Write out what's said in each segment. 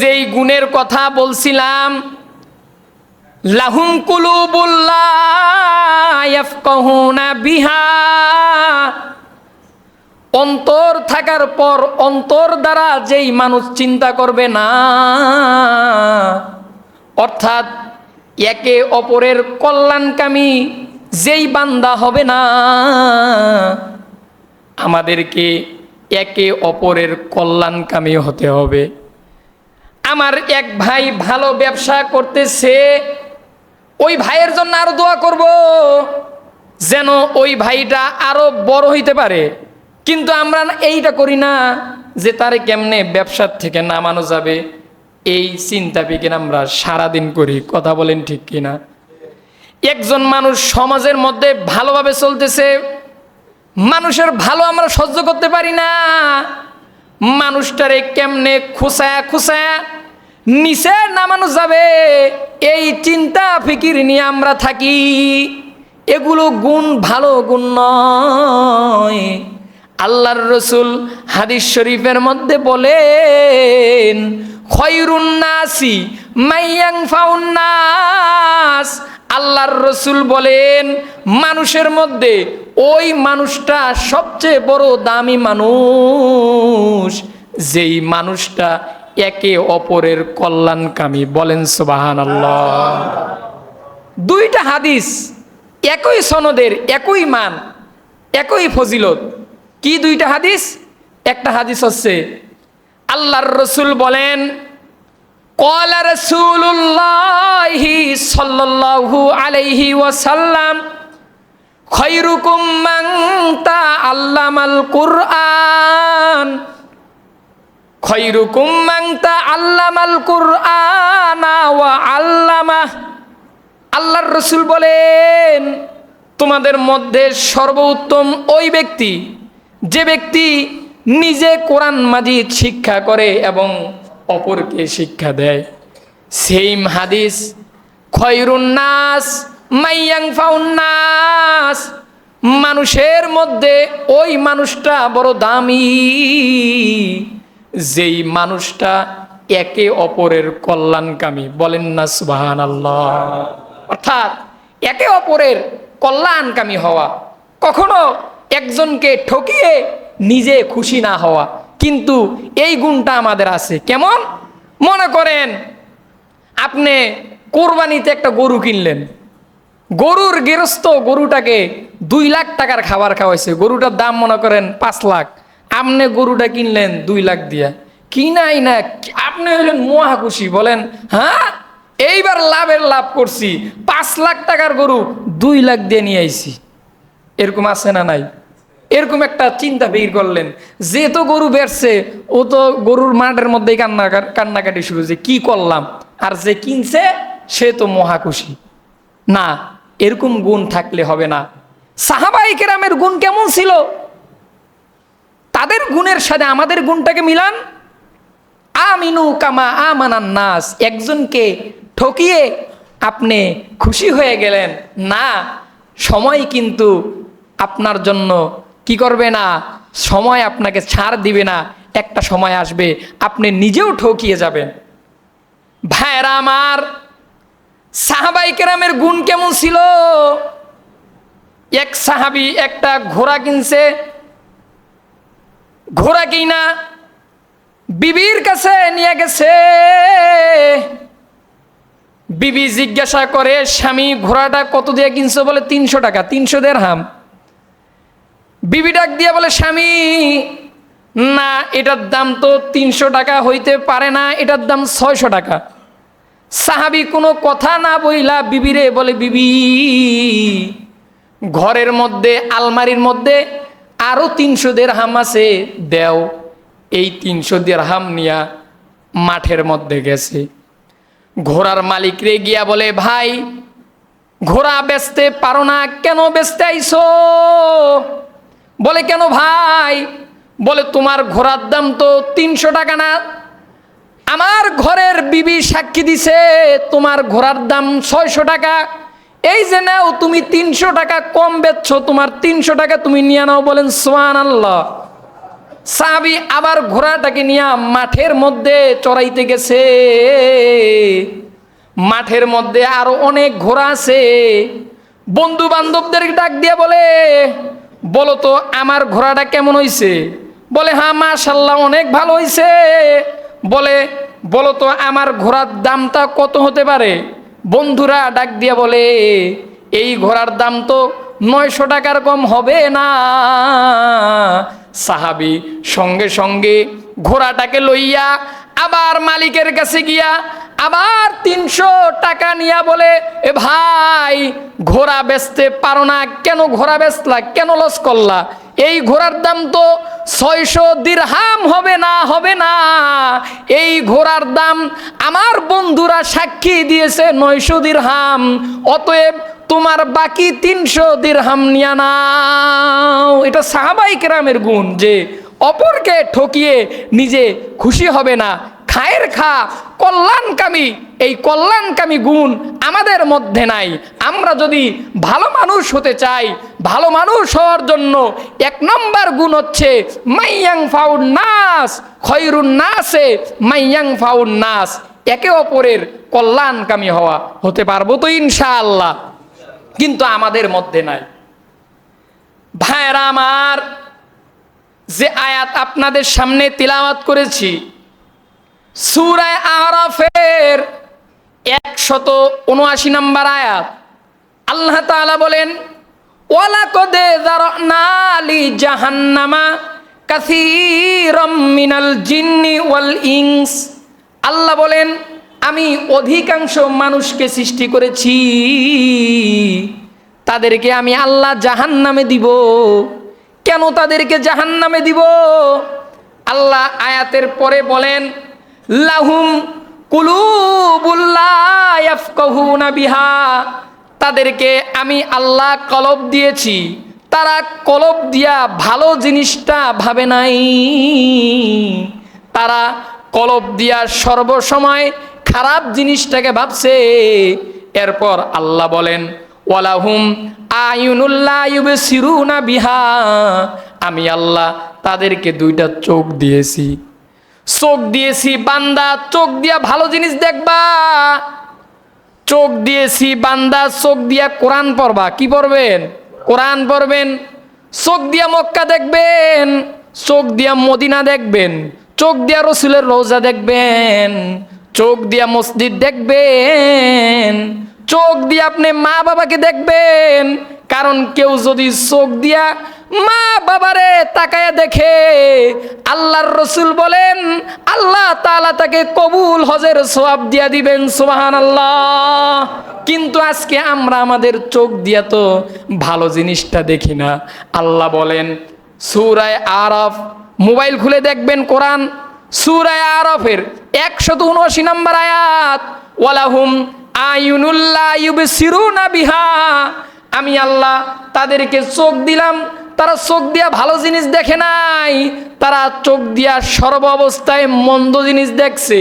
যেই গুণের কথা বলছিলাম, লাহুম কুলুবুল্লাহ বিহা। অন্তর থাকার পর অন্তর দ্বারা যেই মানুষ চিন্তা করবে না, অর্থাৎ একে অপরের কল্যাণকামী যেই বান্দা হবে না, আমাদেরকে একে অপরের কল্যাণকামী হতে হবে। আমার এক ভাই ভালো ব্যবসা করতেছে, ওই ভাইয়ের জন্য আরও দোয়া করব, যেন ওই ভাইটা আরও বড় হইতে পারে। কিন্তু আমরা এইটা করি না যে তারে কেমনে ব্যবসার থেকে নামানো যাবে, এই চিন্তা বিজ্ঞান আমরা সারাদিন করি, কথা বলেন ঠিক কিনা। একজন মানুষ সমাজের মধ্যে ভালোভাবে চলতেছে, মানুষের ভালো আমরা সহ্য করতে পারি না, মানুষটারে কেমনে খুসায়া খুসায়া নিচে নামানো যাবে। এই চিন্তা ফিকির নিয়ে আমরা থাকি। এগুলো গুণ ভালো, গুণ নয়। আল্লাহর রসুল হাদিস শরীফের মধ্যে বলেন খয়রুন্নাসি মাইয়াং ফাউন্নাস আল্লাহর রসুল বলেন, মানুষের মধ্যে ওই মানুষটা সবচেয়ে বড় দামি মানুষ। যেই মানুষটা একে অপরের কল্যাণকামী বলেন সুবাহান দুইটা হাদিস একই সনদের, একই মান, একই ফজিলত। কি দুইটা হাদিস? একটা হাদিস হচ্ছে, আল্লাহর রসুল বলেন কলা রসুল্লাহি সাল্লাল্লাহু আলাইহি ওয়াসাল্লাম খৈরুকুম মাং তা আল্লামাল কুরআন। খৈরুকুম মাংতা আল্লামাল কুরআনা ওয়া আল্লামা। আল্লাহর রসুল বলেন, তোমাদের মধ্যে সর্বোত্তম ওই ব্যক্তি, যে ব্যক্তি নিজে কোরআন মাজিদ শিক্ষা করে এবং অপরকে শিক্ষা দেয়। সেইম হাদিস খয়রুন্নাস মাইয়াংফাউন্নাস মানুষের মধ্যে ওই মানুষটা বড় দামি। যেই মানুষটা একে অপরের কল্যাণকামী, বলেন না সুবাহান আল্লাহ অর্থাৎ একে অপরের কল্যাণকামী হওয়া, কখনো একজনকে ঠকিয়ে নিজে খুশি না হওয়া, কিন্তু এই গুণটা আমাদের আছে। কেমন? মনে করেন, আপনি কোরবানিতে একটা গরু কিনলেন। গরুর গেরস্ত গরুটাকে দুই লাখ টাকার খাবার খাওয়াইছে। গরুটার দাম মনে করেন পাঁচ লাখ। আপনি গরুটা কিনলেন দুই লাখ দিয়া। কিনাই না, আপনি হলেন মহা খুশি বলেন হ্যাঁ? এইবার লাভের লাভ করছি। পাঁচ লাখ টাকার গরু দুই লাখ দিয়ে নিয়ে আইছি। এরকম আছে না নাই? এরকম একটা চিন্তা বের করলেন। যে তো গরু বেরছে, ও তো গরুর মাঠের মধ্যেই কান্না কান্নাকাটি শুরু যে কি করলাম? আর যে কিনছে, সে তো মহা খুশি না, এরকম গুণ থাকলে হবে না। সাহাবাই কেরামের গুণ কেমন ছিল? তাদের গুণের সাথে আমাদের গুণটাকে মিলান। আমিনু কামা আমানান নাস। একজনকে ঠকিয়ে আপনি খুশি হয়ে গেলেন। না, সময় কিন্তু আপনার জন্য কি করবে না? সময় আপনাকে ছাড় দিবে না। একটা সময় আসবে, আপনি নিজেও ঠকিয়ে যাবেন। ভাইরা আমার, সাহাবাই কেরামের গুণ কেমন ছিল? এক সাহাবি একটা ঘোড়া কিনছে ঘোড়া কিনা, বিবির কাছে নিয়ে গেছে। বিবি জিজ্ঞাসা করে, স্বামী, ঘোড়াটা কত দিয়ে কিনছো? বলে, তিনশো টাকা, তিনশো দের হাম বিবি ডাক দিয়ে বলে, স্বামী, না, এটার দাম তো তিনশো টাকা হইতে পারে না, এটার দাম ছয়শো টাকা। সাহাবি কোনো কথা না বইলা বিবিরে বলে, বিবি, ঘরের মধ্যে, আলমারির মধ্যে আরও তিনশো দের হাম আছে, দেও, এই তিনশো দের হাম নিয়া মাঠের মধ্যে গেছে। ঘোড়ার মালিক রে গিয়া বলে, ভাই, ঘোড়া বেচতে পারো না, কেন বেচতে আইসো বলে, কেন ভাই? বলে, তোমার ঘোড়ার দাম তো তিনশো টাকা না। আমার ঘরের বিবি সাক্ষী দিছে, তোমার ঘোড়ার দাম ছয়শো টাকা। এই যে নাও, তুমি তিনশো টাকা কম বেচছো, তোমার তিনশো টাকা তুমি নিয়ে নাও বলেন সোয়ান আল্লাহ সাহাবি আবার ঘোড়াটাকে নিয়ে মাঠের মধ্যে চড়াইতে গেছে। মাঠের মধ্যে আরও অনেক ঘোড়া আছে। বন্ধু বান্ধবদের ডাক দিয়ে বলে, বলো তো, আমার ঘোড়াটা কেমন হইছে? বলে হ্যাঁ মাশাল্লাহ অনেক ভালো হইছে। বলে, বলো তো, আমার ঘোড়ার দামটা কত হতে পারে? বন্ধুরা ডাক দিয়ে বলে, এই ঘোড়ার দাম তো নয়শো টাকার কম হবে না। সাহাবি সঙ্গে সঙ্গে ঘোড়াটাকে লইয়া আবার মালিকের কাছে গিয়া আবার তিনশো টাকা নিয়া বলে, এ ভাই, ঘোড়া বেচতে পারো না। কেন ঘোড়া বেচলা? কেন লস করলা? এই ঘোড়ার দাম তো ছয়শো দিরহাম হবে না হবে না। এই ঘোড়ার দাম আমার বন্ধুরা সাক্ষী দিয়েছে নয়শো দিরহাম। অতএব তোমার বাকি তিনশো দিরহাম নিয়া নাও। এটা সাহাবাই কেরামের গুণ যে অপরকে ঠকিয়ে নিজে খুশি হবে না। খায়ের খা, কল্যাণকামী, এই কল্যাণকামী গুণ আমাদের মধ্যে নাই। আমরা যদি ভালো মানুষ হতে চাই ভালো মানুষ হওয়ার জন্য এক নম্বর গুণ হচ্ছে মাইয়াং ফাউন নাস, খয়রুন নাসে মাইয়াং ফাউন নাস। একে অপরের কল্যাণকামী হওয়া হতে পারব তো ইনশাআল্লাহ। কিন্তু আমাদের মধ্যে নাই। ভাইরা আমার, যে আয়াত আপনাদের সামনে তিলাওয়াত করেছি সুরায় আরাফের একশত উনআশি নম্বর আয়াত, আল্লাহ তাআলা বলেন জাহান্নামা মিনাল আল্লাহ বলেন, আমি অধিকাংশ মানুষকে সৃষ্টি করেছি। তাদেরকে আমি আল্লাহ জাহান্নামে দিব। কেন তাদেরকে জাহান্নামে দিব? আল্লাহ আয়াতের পরে বলেন, লাহুম কুলুবুল্লাহ বিহা। তাদেরকে আমি আল্লাহ কলব দিয়েছি। তারা কলব দিয়া ভালো জিনিসটা ভাবে নাই। তারা কলব দিয়া সর্বসময় খারাপ জিনিসটাকে ভাবছে। এরপর আল্লাহ বলেন, ওয়ালাহুম আয়ুনুল্লাহ বিহা। আমি আল্লাহ তাদেরকে দুইটা চোখ দিয়েছি। চোখ দিয়েছি, বান্দা, চোখ দিয়া ভালো জিনিস দেখবা। চোখ দিয়েছি বান্দা, চোখ দিয়া কোরআন পড়বা। কি পড়বেন? কোরআন পড়বেন। চোখ দিয়া মক্কা দেখবেন। চোখ দিয়া মদিনা দেখবেন। চোখ দিয়া রসুলের রোজা দেখবেন। চোখ দিয়া মসজিদ দেখবেন। চোখ দিয়ে আপনি মা বাবাকে দেখবেন। কারণ কেউ যদি চোখ দিয়া মা বাবারে তাকায় দেখে আল্লাহর রসুল বলেন, আল্লাহ তাআলা তাকে কবুল হজের সোয়াব দিয়া দিবেন সোহান আল্লাহ কিন্তু আজকে আমরা আমাদের চোখ দিয়া তো ভালো জিনিসটা দেখি না। আল্লাহ বলেন, সুরায় আরফ, মোবাইল খুলে দেখবেন কোরআন। সুরায় আরফের একশত উনআশি নম্বর আয়াত, ওয়ালাহুম আয়ুনুল্লাহ ইউবসিরুনা বিহা। আমি আল্লাহ তাদেরকে চোখ দিলাম তারা চোখ দিয়া ভালো জিনিস দেখে নাই, তারা চোখ দিয়া সর্ব অবস্থায় মন্দ জিনিস দেখছে।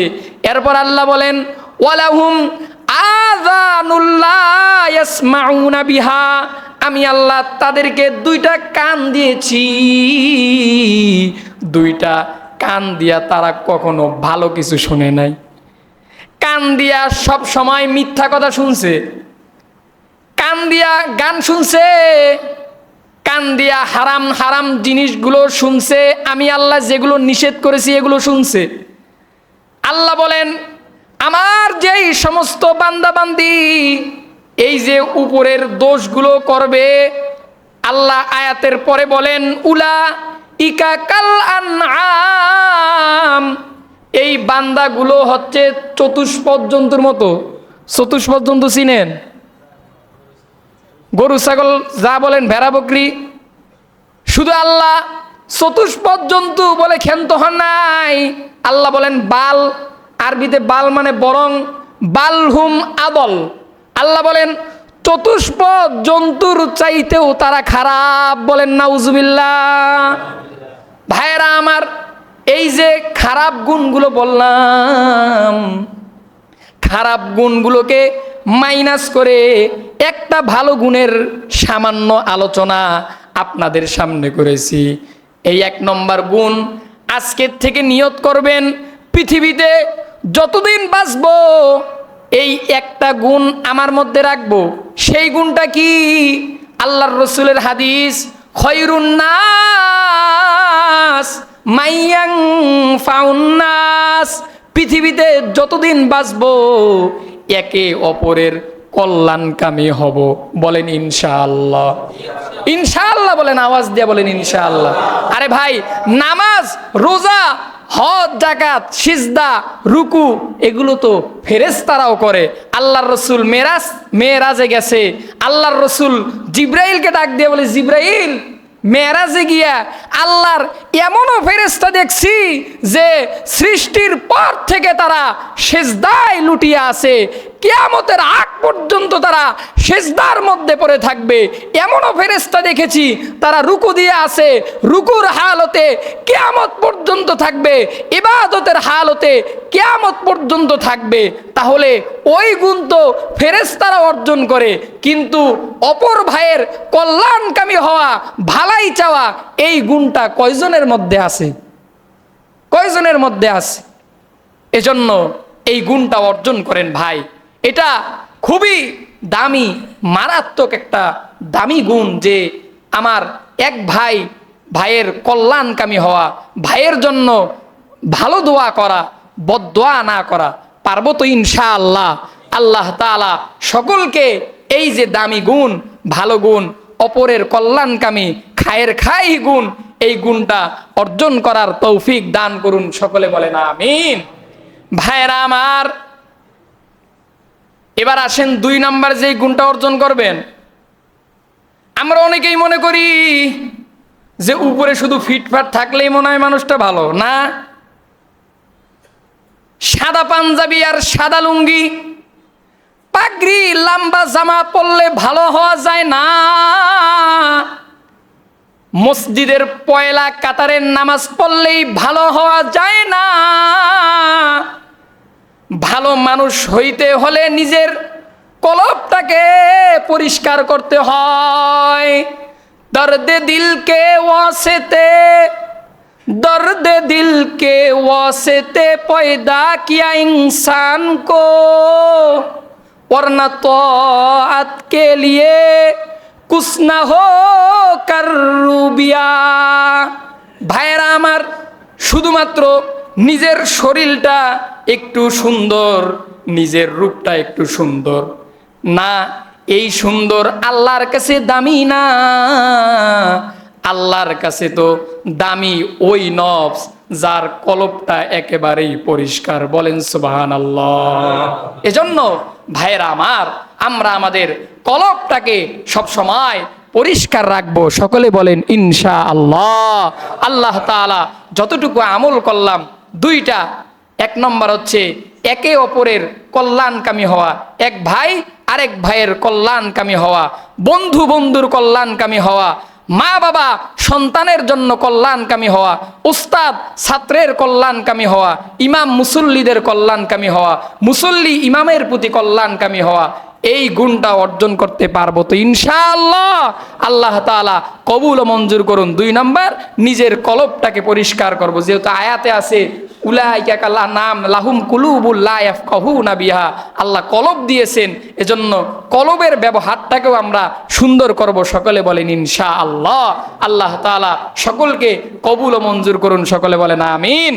এরপর আল্লাহ বলেন, ওয়ালাহুম বিহা। আমি আল্লাহ তাদেরকে দুইটা কান দিয়েছি। দুইটা কান দিয়া তারা কখনো ভালো কিছু শুনে নাই। কান দিয়া সব সময় মিথ্যা কথা শুনছে। কান দিয়া গান শুনছে। কান দিয়া হারাম হারাম জিনিসগুলো শুনছে, আমি আল্লাহ যেগুলো নিষেধ করেছি এগুলো শুনছে। আল্লাহ বলেন, আমার যেই সমস্ত বান্দাবান্দি, এই যে উপরের দোষগুলো করবে, আল্লাহ আয়াতের পরে বলেন উলা ইকা কাল আনআম এই বান্দাগুলো হচ্ছে চতুষ্পদ জন্তুর মতো। চতুষ্পদ জন্তু চিনেন? গরু, ছাগল যা বলেন, ভেড়া, বকরি শুধু আল্লাহ চতুষ্পদ জন্তু বলে ক্ষান্ত হন নাই। আল্লাহ বলেন, বাল, আরবিতে বাল মানে বরং বালহুম আদল। আল্লাহ বলেন, চতুষ্পদ জন্তুর চাইতেও তারা খারাপ বলেন, নাউজুবিল্লাহ। ভাইয়েরা আমার, এই যে খারাপ গুণগুলো বললাম, খারাপ গুণগুলোকে মাইনাস করে একটা ভালো গুণের সামান্য আলোচনা আপনাদের সামনে করেছি। এই এক নম্বর গুণ, আজকের থেকে নিয়ত করবেন, পৃথিবীতে যতদিন বাঁচব, এই একটা গুণ আমার মধ্যে রাখব। সেই গুণটা কি? আল্লাহর রসুলের হাদিস খয়রুন্নাস মাইয়াং ফাউন্নাস পৃথিবীতে যতদিন বাঁচব, একে অপরের কল্যাণকামী হব। বলেন ইনশাআল্লাহ। ইনশাআল্লাহ বলেন, আওয়াজ দিয়ে বলেন ইনশাআল্লাহ। আরে ভাই, নামাজ, রোজা, হজ জাকাত সিজদা, রুকু, এগুলো তো ফেরেশতারাও করে। আল্লাহর রসুল মেরাজ মেয়েরাজে গেছে। আল্লাহর রসুল জিব্রাইলকে ডাক দিয়ে বলে, জিব্রাইল মেয়েরাজে গিয়া আল্লাহর এমনও ফেরেস্তা দেখছি যে সৃষ্টির পর থেকে তারা সেজদায় লুটিয়ে আছে। কেয়ামতের আগ পর্যন্ত তারা সেজদার মধ্যে পড়ে থাকবে। এমনও ফেরেস্তা দেখেছি, তারা রুকু দিয়ে আসে, রুকুর হালতে কেয়ামত পর্যন্ত থাকবে, ইবাদতের হালতে কেয়ামত পর্যন্ত থাকবে। তাহলে ওই গুণ তো ফেরেস্তারা অর্জন করে, কিন্তু অপর ভাইয়ের কল্যাণকামী হওয়া, ভালাই চাওয়া, এই গুণটা কয়জনের মধ্যে আছে? কয়জনের মধ্যে আছে? এজন্য এই গুণটা অর্জন করেন ভাই। এটা খুবই দামি, মারাত্মক একটা দামি গুণ যে আমার এক ভাই, ভাইয়ের কল্যাণকামী হওয়া, ভাইয়ের জন্য ভালো দোয়া করা বদোয়া না করা, পারব তো ইনশাআল্লাহ। আল্লাহ তাআলা সকলকে এই যে দামি গুণ, ভালো গুণ, অপরের কল্যাণকামী, খায়ের খাই গুণ, এই গুণটা অর্জন করার তৌফিক দান করুন, সকলে বলেন আমিন। ভাইরা আমার এবার আসেন দুই নাম্বার যে গুণটা অর্জন করবেন। আমরা অনেকেই মনে করি যে উপরে শুধু ফিটফাট থাকলেই মনে হয় মানুষটা ভালো, না? সাদা পাঞ্জাবি আর সাদা লুঙ্গি, পাগড়ি, লম্বা জামা পরলে ভালো হওয়া যায় না। মসজিদের পয়লা কাতারের নামাজ পড়লেই ভালো হওয়া যায় না। ভালো মানুষ হইতে হলে নিজের কলবটাকে পরিষ্কার করতে হয় দর্দে দিলকে ওয়াসেতে दर्द दिल के वास्ते पैदा किया इंसान को वरना तोआत के लिए कुछ ना हो कर রুবিয়া ভাইয়েরা আমার শুধুমাত্র নিজের শরীরটা একটু সুন্দর, নিজের রূপটা একটু সুন্দর। না, এই সুন্দর আল্লাহর কাছে দামি না। আল্লাহর কাছে তো দামি ওই নফস যার কলপটা একেবারেই পরিষ্কার, বলেন সুবাহান আল্লাহ এজন্য ভাইয়েরা আমার, আমরা আমাদের কলবটাকে সবসময় পরিষ্কার রাখব। সকলে বলেন ইনশা আল্লাহ আল্লাহ তাআলা যতটুকু আমল করলাম, দুইটা এক নম্বর হচ্ছে একে অপরের কল্যাণকামী হওয়া, এক ভাই আরেক ভাইয়ের কল্যাণকামী হওয়া, বন্ধু বন্ধুর কল্যাণকামী হওয়া, মা বাবা সন্তানের জন্য কল্যাণকামী হওয়া, উস্তাদ ছাত্রের কল্যাণকামী হওয়া, ইমাম মুসল্লিদের কল্যাণকামী হওয়া, মুসল্লি ইমামের প্রতি কল্যাণকামী হওয়া, এই গুণটা অর্জন করতে পারব তো ইনশাআল্লাহ। আল্লাহ তাআলা কবুল মঞ্জুর করুন। দুই নাম্বার, নিজের কলবটাকে পরিষ্কার করব। যেহেতু আয়াতে আছে উলাইকা নাম লাহুম কুলুবুল লা ইয়াফকাহুনা বিহা। আল্লাহ কলব দিয়েছেন, এজন্য কলবের ব্যবহারটাকেও আমরা সুন্দর করব, সকলে বলেন ইনশা আল্লাহ আল্লাহ তাআলা সকলকে কবুল ও মঞ্জুর করুন, সকলে বলেন আমিন।